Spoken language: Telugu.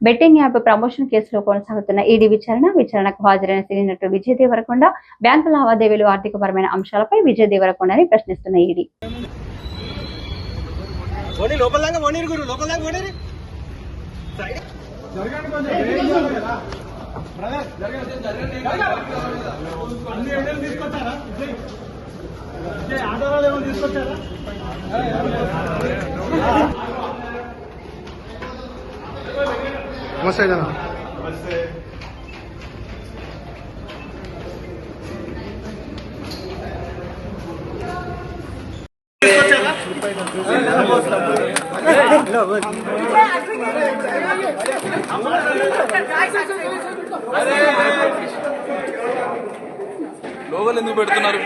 బెట్టింగ్ యాప్ ప్రమోషన్ కేసులో కొనసాగుతున్న ఈడీ విచారణ విచారణకు హాజరైన సినీ నటుడు విజయ్ దేవరకొండ బ్యాంకు లావాదేవీలు ఆర్థికపరమైన అంశాలపై విజయ్ దేవరకొండని ప్రశ్నిస్తున్న ఈడీ. పోనీ లోపల నమస్తే జన లోగలు ఎందుకు పెడుతున్నారు?